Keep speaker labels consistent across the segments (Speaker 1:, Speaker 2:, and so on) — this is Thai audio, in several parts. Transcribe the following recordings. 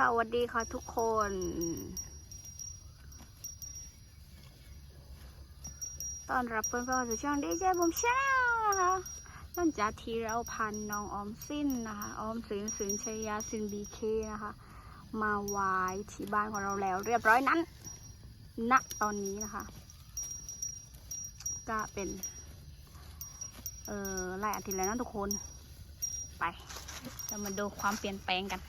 Speaker 1: สวัสดีค่ะทุกคน ตอนรับเพื่อนๆสู่ช่องดีเจบุมชาแนลนะคะหลังจากทีเราพันน้องออมสิ้นนะคะ ออมสินสินชยาสินบีเคนะคะ มาไว้ที่บ้านของเราแล้วเรียบร้อยนั้น ณ ตอนนี้นะคะ ก็เป็น เอ่อไล่อาทิตย์แล้วนะทุกคน ไป เรามาดูความเปลี่ยนแปลงกัน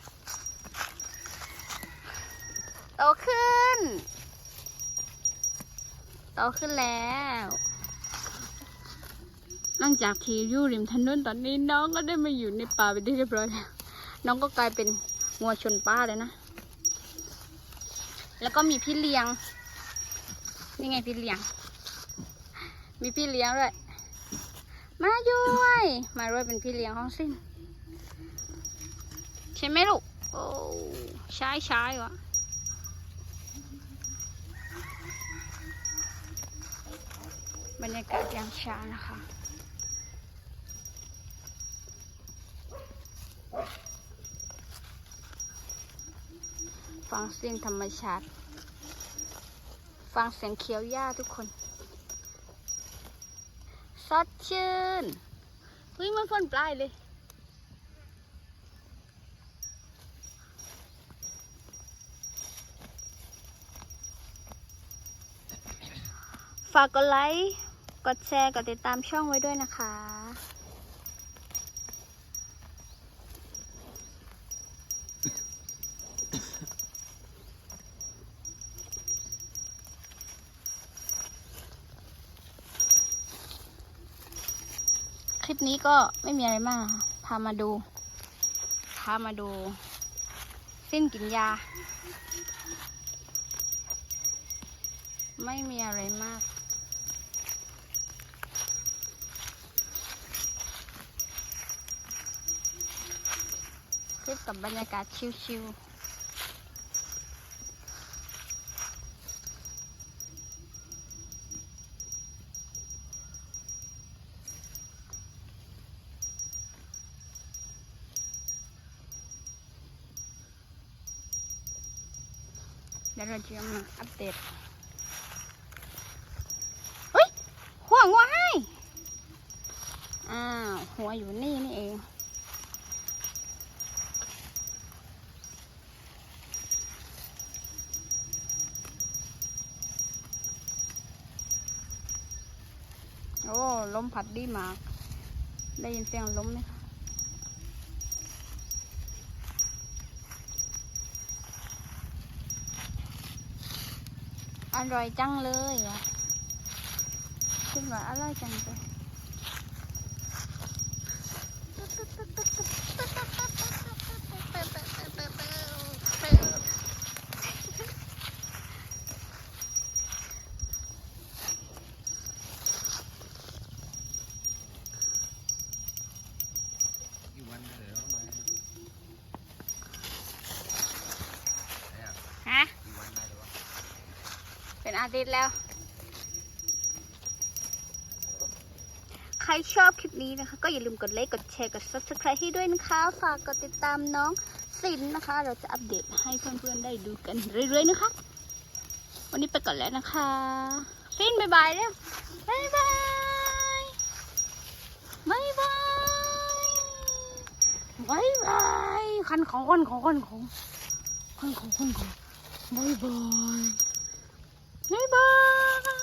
Speaker 1: โตขึ้น โตขึ้นแล้วหลังจากที่อยู่ริมถนนตอนนี้น้องก็ได้มาอยู่ในป่าไปที่เรียบร้อยแล้ว น้องก็กลายเป็นงัวชนป้าเลยนะ แล้วก็มีพี่เลี้ยง นี่ไงพี่เลี้ยง มีพี่เลี้ยงด้วย มาด้วยมาด้วยเป็นพี่เลี้ยงของสิ้น ใช่ไหมลูก โอ้ใช่ใช่วะ บรรยากาศยามเช้านะคะฟังเสียงธรรมชาติ ฟังเสียงเขียวหญ้าทุกคนสดชื่นเฮ้ยมันฝนปลายเลย ฝากกดไลค์ กดแชร์ กดติดตามช่องไว้ด้วยนะคะ คลิปนี้ก็ไม่มีอะไรมาก พามาดู พามาดูสิ้นกินยา ไม่มีอะไรมาก คลิปกับบรรยากาศชิวๆเดี๋ยวเราจะมาอัปเดตเฮ้ยหัวงัวให้อ้าวหัวอยู่นี่นี่เอง โอ้ลมพัดดีมาก ได้ยินเสียงลมไหมคะอร่อยจังเลยอะคิดว่าอร่อยจังเลย ฮะ เป็นอาทิตย์แล้ว ใครชอบคลิปนี้นะคะ ก็อย่าลืมกดไลค์ กดแชร์ กด subscribe ให้ด้วยนะคะ ฝากกดติดตามน้องสินนะคะ เราจะอัปเดตให้เพื่อนๆได้ดูกันเรื่อยๆนะคะ วันนี้ไปก่อนแล้วนะคะ สินบ๊ายบายแล้วบ๊ายบาย บายบายคันของคันของคันของคันของคันของบายบายบายบาย